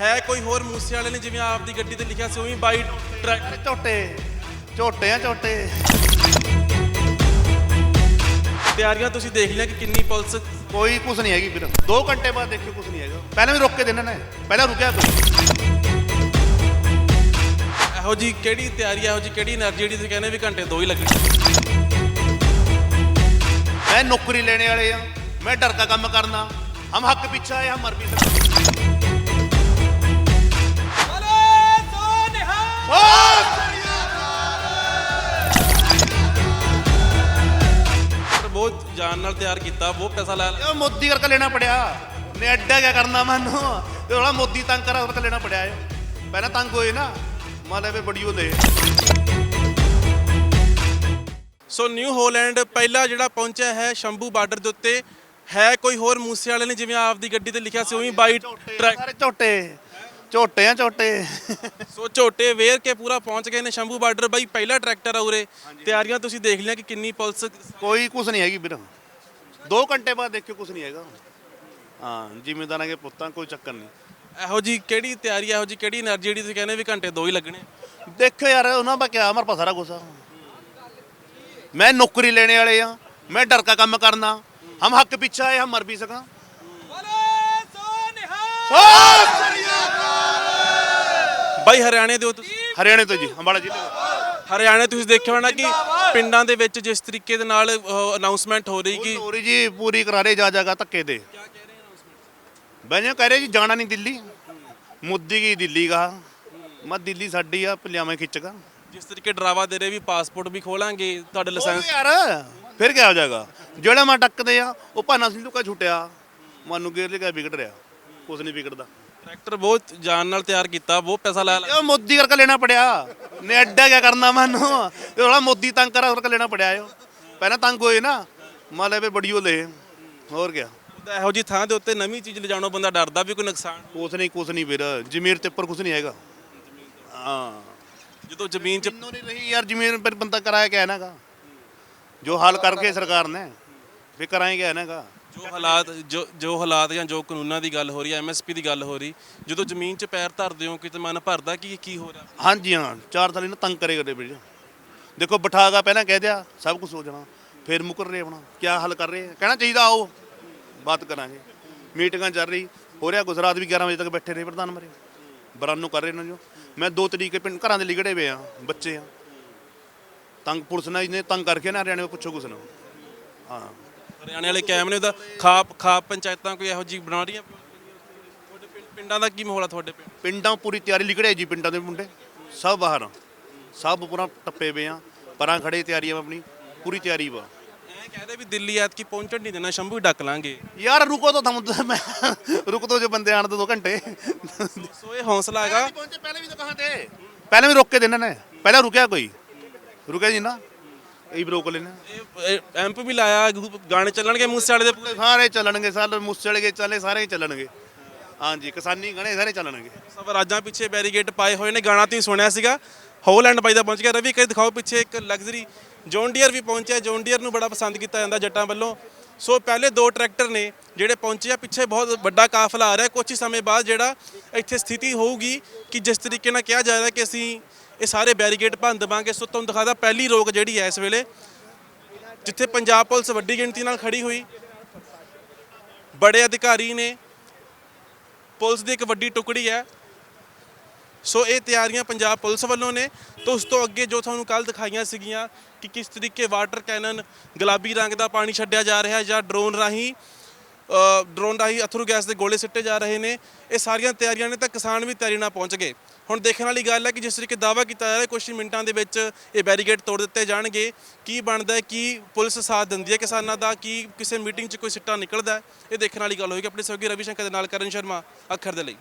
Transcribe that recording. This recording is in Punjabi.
ਹੈ ਕੋਈ ਹੋਰ ਮੂਸੇ ਵਾਲੇ ਨੇ? ਜਿਵੇਂ ਆਪ ਦੀ ਗੱਡੀ ਤੇ ਲਿਖਿਆ ਸੀ ਉਵੇਂ ਬਾਈ ਟਰੱਕ ਝੋਟੇ ਝੋਟੇ ਆ ਝੋਟੇ। ਤਿਆਰੀਆਂ ਤੁਸੀਂ ਦੇਖ ਲਿਆ ਕਿ ਕਿੰਨੀ ਪੁਲਿਸ ਕੋਈ ਕੁਝ ਨਹੀਂ ਹੈਗੀ ਵੀਰ। 2 ਘੰਟੇ ਬਾਅਦ ਦੇਖਿਓ ਕੁਝ ਨਹੀਂ ਹੈਗਾ। ਪਹਿਲਾਂ ਵੀ ਰੋਕ ਕੇ ਦੇਣਾ ਨੇ। ਪਹਿਲਾਂ ਰੁਕਿਆ ਤੂੰ। ਇਹੋ ਜੀ ਕਿਹੜੀ ਤਿਆਰੀ ਇਹੋ ਜੀ ਕਿਹੜੀ એનર્ਜੀ ਜਿਹੜੀ ਤੁਸੀਂ ਕਹਿੰਦੇ ਵੀ ਘੰਟੇ ਦੋ ਹੀ ਲੱਗਣੇ? ਮੈਂ ਨੌਕਰੀ ਲੈਣੇ ਵਾਲੇ हैं ਮੈਂ डर का काम करना हम हक पीछा है हम मर भी ਬਹੁਤ ਜਾਨ ਨਾਲ ਤਿਆਰ ਕੀਤਾ ਬਹੁਤ ਪੈਸਾ ਲਾ ਲਿਆ ਮੋਦੀ ਕਰਕੇ ਲੈਣਾ ਪੜਿਆ। ਨੇ ਐਡਾ ਕਿਆ ਕਰਨਾ ਮੈਨੂੰ? ਤੇ ਉਹਲਾ ਮੋਦੀ ਤੰਗ ਕਰਾ ਕਰਕੇ ਲੈਣਾ ਪੜਿਆ ਪਹਿਲਾਂ ਤੰਗ ਹੋਏ ਨਾ ਮਾਲੇ ਵੇ ਬੜੀ ਹੁੰਦੇ ਸੋ ਨਿਊ ਹੋਲੈਂਡ ਪਹਿਲਾ ਜਿਹੜਾ ਪਹੁੰਚਿਆ ਹੈ ਸ਼ੰਭੂ ਬਾਰਡਰ ਦੇ ਉੱਤੇ ਹੈ ਕੋਈ ਹੋਰ ਮੂਸੇ ਵਾਲੇ ਨੇ? ਜਿਵੇਂ ਆਪ ਦੀ ਗੱਡੀ ਤੇ ਲਿਖਿਆ ਸੀ ਉਵੇਂ ਬਾਈ ਟਰੈਕ। ਸਾਰੇ ਝੋਟੇ। ਝੋਟੇ ਆ ਝੋਟੇ। ਸੋ ਝੋਟੇ ਵੇਰ ਕੇ ਪੂਰਾ ਪਹੁੰਚ ਗਏ ਨੇ ਸ਼ੰਭੂ ਬਾਰਡਰ। ਬਾਈ ਪਹਿਲਾ ਟਰੈਕਟਰ ਆ ਉਰੇ। ਤਿਆਰੀਆਂ ਤੁਸੀਂ ਦੇਖ ਲਿਆ ਕਿ ਕਿੰਨੀ ਪੁਲਿਸ ਕੋਈ ਕੁਝ ਨਹੀਂ ਹੈਗੀ ਵੀਰ। 2 ਘੰਟੇ ਬਾਅਦ ਦੇਖਿਓ ਕੁਝ ਨਹੀਂ ਹੈਗਾ। ਹਾਂ ਜ਼ਿਮੀਂਦਾਰਾਂ ਦੇ ਪੁੱਤਾਂ ਕੋਈ ਚੱਕਰ ਨਹੀਂ। ਇਹੋ ਜੀ ਕਿਹੜੀ ਤਿਆਰੀ ਇਹੋ ਜੀ ਕਿਹੜੀ એનર્ਜੀ ਜਿਹੜੀ ਤੁਸੀਂ ਕਹਿੰਦੇ ਵੀ ਘੰਟੇ ਦੋ ਹੀ ਲੱਗਣੇ ਦੇਖੋ ਯਾਰ ਉਹਨਾਂ ਦਾ ਕਿਆ ਮਰ ਸਾਰਾ ਗੁੱਸਾ ਮੈਂ ਨੌਕਰੀ ਲੈਣੇ ਵਾਲੇ ਆ ਮੈਂ ਡਰ ਕਾ ਕੰਮ ਕਰਨਾ। ਹਮ ਹੱਕ ਪਿੱਛਾ ਹੈ ਹਮ ਮਰ ਵੀ ਸਕਾਂ। ਬੋਲੇ ਸੋ ਬਾਈ ਹਰਿਆਣੇ ਦੇ ਹੋ ਤੁਸੀਂ? ਹਰਿਆਣੇ ਤੋਂ ਜੀ ਅੰਬਾਲਾ ਜ਼ਿਲ੍ਹੇ ਤੋਂ। ਹਰਿਆਣੇ ਤੁਸੀਂ ਦੇਖਿਆ ਹੋਣਾ ਕਿ ਪਿੰਡਾਂ ਦੇ ਵਿੱਚ ਜਿਸ ਤਰੀਕੇ ਦੇ ਨਾਲ ਅਨਾਉਂਸਮੈਂਟ ਹੋ ਰਹੀ ਕਿ ਹੋਰੀ ਜੀ ਪੂਰੀ ਕਰਾ ਰਹੇ ਜਾ ਜਾਗਾ ਧੱਕੇ ਦੇ। ਬੈਨੇ ਕਹ ਰਹੇ ਜੀ ਜਾਣਾ ਨਹੀਂ ਦਿੱਲੀ। ਮੁੱਦੀ ਕੀ ਦਿੱਲੀ ਗਾ। ਮੈਂ ਦਿੱਲੀ ਸਾਡੀ ਆ ਪਲਿਆਵੇਂ ਖਿੱਚਗਾ ਜਿਸ ਤਰੀਕੇ ਡਰਾਵਾ ਦੇ ਰਹੇ ਵੀ ਪਾਸਪੋਰਟ ਵੀ ਖੋਲਾਂਗੇ ਤੁਹਾਡੇ ਲਾਇਸੈਂਸ ਯਾਰ ਫਿਰ ਕਿਆ ਹੋ ਜਾਏਗਾ ਜਿਹੜਾ ਮੈਂ ਟੱਕਦੇ ਆ ਉਹ ਭਾਨਾ ਸਿੰਘ ਲੁਕਾ ਛੁੱਟਿਆ। ਮਨੂੰ ਗੇਰ ਲਿਆ ਵਿਗੜ ਰਿਹਾ। ਕੁਝ ਨਹੀਂ ਵਿਗੜਦਾ। ਟਰੈਕਟਰ ਬਹੁਤ ਜਾਨ ਨਾਲ ਤਿਆਰ ਕੀਤਾ ਬਹੁਤ ਪੈਸਾ ਲਾ ਲਿਆ ਇਹ ਮੋਦੀ ਕਰਕੇ ਲੈਣਾ ਪੜਿਆ। ਨੇ ਐਡਾ ਕਿਆ ਕਰਨਾ ਮੈਨੂੰ। ਤੇ ਉਹਲਾ ਮੋਦੀ ਤੰਗ ਕਰਾ ਕਰਕੇ ਲੈਣਾ ਪੜਿਆ ਇਹ। ਪਹਿਲਾਂ ਤੰਗ ਹੋਏ ਨਾ ਮਾਲੇ ਵੇ ਬੜੀ ਲੈ ਹੋਰ ਕਿਆ। ਉਹਦਾ ਇਹੋ ਜੀ ਥਾਂ ਦੇ ਉੱਤੇ ਨਵੀਂ ਚੀਜ਼ ਲਿਜਾਣੋਂ ਬੰਦਾ ਡਰਦਾ ਵੀ ਕੋਈ ਨੁਕਸਾਨ। ਕੁਛ ਨਹੀਂ ਕੁਛ ਨਹੀਂ ਵੀਰ। ਜ਼ਮੀਰ ਤੇ ਉੱਪਰ ਕੁਛ ਨਹੀਂ ਹੈਗਾ। ਹਾਂ। ਜਦੋਂ ਜ਼ਮੀਨ 'ਚ ਜਿੰਨੋਂ ਨਹੀਂ ਰਹੀ ਯਾਰ ਜ਼ਮੀਨ ਪਰ ਬੰਦਾ ਕਰਾਇਆ ਕਿਆ ਹੈਨਾਗਾ ਜੋ ਹਾਲ ਕਰਕੇ ਸਰਕਾਰ ਨੇ ਵੀ ਕਰਾਏਗਾ ਹੈਨਾਗਾ ਜੋ ਹਾਲਾਤ, ਜੋ ਜੋ ਹਾਲਾਤ ਜਾਂ ਜੋ ਕਾਨੂੰਨਾਂ ਦੀ ਗੱਲ ਹੋ ਰਹੀ ਹੈ ਐਮਐਸਪੀ ਦੀ ਗੱਲ ਹੋ ਰਹੀ, ਜਦੋਂ ਜ਼ਮੀਨ 'ਚ ਪੈਰ ਧਰਦੇ ਹੋ, ਕਿਤੇ ਮਨ ਭਰਦਾ ਕਿ ਕੀ ਹੋ ਰਿਹਾ? ਹਾਂਜੀ ਹਾਂ, ਚਾਰ ਸਾਲ ਇਹਨਾਂ ਤੰਗ ਕਰੇ ਕਰਦੇ ਵੀਰ ਦੇਖੋ, ਬਿਠਾਗਾ ਪਹਿਲਾਂ ਕਹਿ ਦਿਆ, ਸਭ ਕੁਝ ਹੋ ਜਾਣਾ, ਫਿਰ ਮੁਕਰ ਰਹੇ ਆਪਣਾ, ਕਿਆ ਹੱਲ ਕਰ ਰਹੇ ਕਹਿਣਾ ਚਾਹੀਦਾ ਆਓ ਬਾਤ ਕਰਾਂਗੇ। ਮੀਟਿੰਗਾਂ ਚੱਲ ਰਹੀ, ਹੋ ਰਿਹਾ ਗੁਜਰਾਤ ਵੀ 11 ਵਜੇ ਤੱਕ ਬੈਠੇ ਰਹੇ ਪ੍ਰਧਾਨ ਮਰੇ ਬਰਾਨੂ ਕਰ ਰਹੇ ਨੇ ਜੋ। ਮੈਂ ਦੋ ਤਰੀਕੇ ਪਿੰਡ, ਘਰਾਂ ਦੇ ਲਿਗੜੇ ਹੋਏ ਆ, ਬੱਚੇ ਆ। ਤੰਗ ਪੁਲਿਸ ਨੇ ਇਹਨੇ ਤੰਗ ਕਰਕੇ ਨਾ ਹਰਿਆਣੇ ਨੂੰ ਪੁੱਛੋ ਕੁਛ ਨੂੰ। ਹਾਂ। ਹਰਿਆਣੇ ਵਾਲੇ ਕੈਮ ਨੇ ਉਹਦਾ ਖਾਪ ਖਾਪ ਪੰਚਾਇਤਾਂ ਕੋਈ ਇਹੋ ਜੀ ਬਣਾ ਰਹੀਆਂ? ਤੁਹਾਡੇ ਪਿੰਡ- ਪਿੰਡਾਂ ਦਾ ਕੀ ਮਾਹੌਲ ਆ ਤੁਹਾਡੇ ਪਿੰਡ? ਪਿੰਡਾਂ ਪੂਰੀ ਤਿਆਰੀ ਲਿਗੜੇ ਜੀ ਪਿੰਡਾਂ ਦੇ ਮੁੰਡੇ। ਸਭ ਬਾਹਰ ਆ। ਸਭ ਪੂਰਾ ਟੱਪੇ ਪਏ ਆ। ਪਰਾਂ ਖੜੇ ਤਿਆਰੀ ਆ ਆਪਣੀ। ਪੂਰੀ ਤਿਆਰੀ ਵਾ। ਐ ਕਹਦੇ ਵੀ ਦਿੱਲੀ ਐਤਕੀ ਪਹੁੰਚਣ ਨਹੀਂ ਦੇਣਾ ਸ਼ੰਭੂ ਹੀ ਡੱਕ ਲਾਂਗੇ। ਯਾਰ ਰੁਕੋ ਤਾਂ ਥਮ ਮੈਂ ਰੁਕ ਦੋ ਜੇ ਬੰਦੇ ਆਣ ਦੋ ਘੰਟੇ। ਸੋ ਇਹ ਹੌਸਲਾ ਹੈਗਾ। ਪਹੁੰਚੇ ਪਹਿਲੇ ਵੀ ਤਾਂ ਕਹਾਂ ਤੇ। ਪਹਿਲੇ ਵੀ ਰੋਕ ਕੇ ਦੇਣਾ ਨੇ। ਪਹਿਲਾਂ ਰੁਕਿਆ ਕੋਈ। ਰੁਕਿਆ ਜੀ ਨਾ। ਇਹ ਵੀ ਰੋਕ ਲੈਣਾ। ਇਹ ਐਮਪ ਵੀ ਲਾਇਆ ਗਾਣੇ ਚੱਲਣਗੇ ਮੂਸੇ ਵਾਲੇ ਦੇ ਪੂਰੇ? ਸਾਰੇ ਚੱਲਣਗੇ ਸਾਰੇ ਮੁਸਲੇ ਕੇ ਚੱਲੇ ਸਾਰੇ ਹੀ ਚੱਲਣਗੇ। ਹਾਂਜੀ ਕਿਸਾਨੀ ਗਣੇ ਸਾਰੇ ਚੱਲਣਗੇ। ਸਭ ਰਾਜਾਂ ਪਿੱਛੇ ਬੈਰੀਗੇਟ ਪਾਏ ਹੋਏ ਨੇ ਗਾਣਾ ਤੁਸੀਂ ਸੁਣਿਆ ਸੀਗਾ। ਹੋਲੈਂਡ ਬਾਈ ਦਾ ਪਹੁੰਚ ਗਿਆ। ਰਵੀ ਕਦੇ ਦਿਖਾਓ ਪਿੱਛੇ ਇੱਕ ਲਗਜ਼ਰੀ। ਜੌਨ ਡੀਅਰ ਵੀ ਪਹੁੰਚਿਆ। ਜੌਨ ਡੀਅਰ ਨੂੰ ਬੜਾ ਪਸੰਦ ਕੀਤਾ ਜਾਂਦਾ ਜੱਟਾਂ ਵੱਲੋਂ। ਸੋ ਪਹਿਲੇ ਦੋ ਟਰੈਕਟਰ ਨੇ ਜਿਹੜੇ ਪਹੁੰਚੇ ਆ। ਪਿੱਛੇ ਬਹੁਤ ਵੱਡਾ ਕਾਫਲਾ ਆ ਰਿਹਾ। ਕੁਝ ਹੀ ਸਮੇਂ ਬਾਅਦ ਜਿਹੜਾ ਇੱਥੇ ਸਥਿਤੀ ਹੋਊਗੀ ਕਿ ਜਿਸ ਤਰੀਕੇ ਨਾਲ ਕਿਹਾ ਜਾ ਰਿਹਾ ਕਿ ਅਸੀਂ ਇਹ ਸਾਰੇ ਬੈਰੀਕੇਡ ਭੰਨ ਦੇਵਾਂਗੇ। ਸੋ ਤੁਹਾਨੂੰ ਦਿਖਾਦਾ ਪਹਿਲੀ ਰੋਕ ਜਿਹੜੀ ਹੈ ਇਸ ਵੇਲੇ, ਜਿੱਥੇ ਪੰਜਾਬ ਪੁਲਿਸ ਵੱਡੀ ਗਿਣਤੀ ਨਾਲ ਖੜੀ ਹੋਈ। ਬੜੇ ਅਧਿਕਾਰੀ ਨੇ। ਪੁਲਿਸ ਦੀ ਇੱਕ ਵੱਡੀ ਟੁਕੜੀ ਹੈ। ਸੋ ਇਹ ਤਿਆਰੀਆਂ ਪੰਜਾਬ ਪੁਲਿਸ ਵੱਲੋਂ ਨੇ। ਤੋਂ ਉਸ ਤੋਂ ਅੱਗੇ ਜੋ ਤੁਹਾਨੂੰ ਕੱਲ ਦਿਖਾਈਆਂ ਸੀਗੀਆਂ ਕਿ ਕਿਸ ਤਰੀਕੇ ਵਾਟਰ ਕੈਨਨ ਗੁਲਾਬੀ ਰੰਗ ਦਾ ਪਾਣੀ ਛੱਡਿਆ ਜਾ ਰਿਹਾ ਜਾਂ ਡਰੋਨ ਰਾਹੀਂ ਡਰੋਨ ਰਾਹੀਂ ਅਥਰੂ ਗੈਸ ਦੇ ਗੋਲੇ ਸਿੱਟੇ ਜਾ ਰਹੇ ਨੇ। ਇਹ ਸਾਰੀਆਂ ਤਿਆਰੀਆਂ ਨੇ ਤਾਂ ਕਿਸਾਨ ਵੀ ਤਿਆਰੀ ਨਾਲ ਪਹੁੰਚ ਗਏ। ਹੁਣ ਦੇਖਣ ਵਾਲੀ ਗੱਲ ਹੈ ਕਿ ਜਿਸ ਤਰੀਕੇ ਦਾਅਵਾ ਕੀਤਾ ਜਾ ਰਿਹਾ ਕੁਝ ਹੀ ਮਿੰਟਾਂ ਦੇ ਵਿੱਚ ਇਹ ਬੈਰੀਗੇਡ ਤੋੜ ਦਿੱਤੇ ਜਾਣਗੇ। ਕੀ ਬਣਦਾ ਹੈ, ਕੀ ਪੁਲਿਸ ਸਾਥ ਦਿੰਦੀ ਹੈ ਕਿਸਾਨਾਂ ਦਾ, ਕੀ ਕਿਸੇ ਮੀਟਿੰਗ 'ਚ ਕੋਈ ਸਿੱਟਾ ਨਿਕਲਦਾ ਇਹ ਦੇਖਣ ਵਾਲੀ ਗੱਲ ਹੋਏਗੀ। ਆਪਣੇ ਸਹਿਯੋਗੀ ਰਵੀ ਸ਼ੰਕਰ ਦੇ ਨਾਲ ਕਰਨ ਸ਼ਰਮਾ, ਅੱਖਰ ਦੇ ਲਈ।